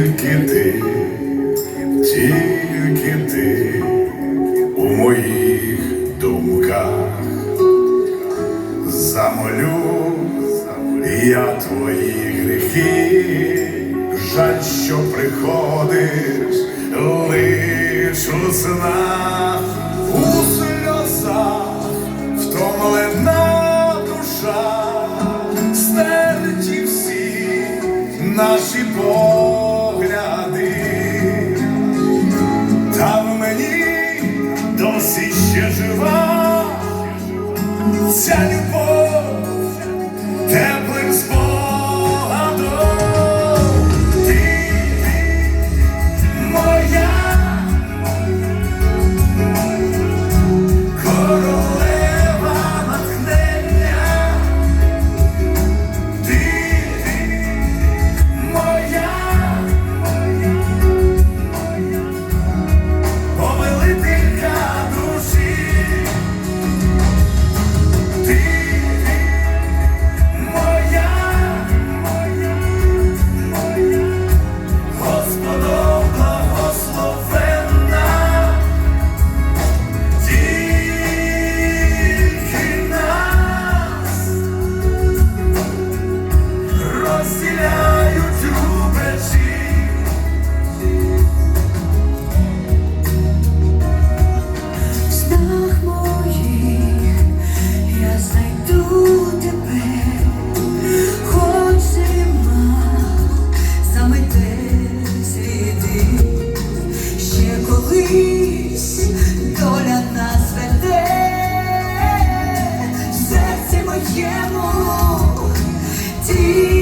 Тільки ти, тільки ти у моїх думках. Замолю я твої гріхи, жаль, що приходиш лиш у снах, у сльозах втомлена душа, стерті всі наші болі. Dá-lhe. See.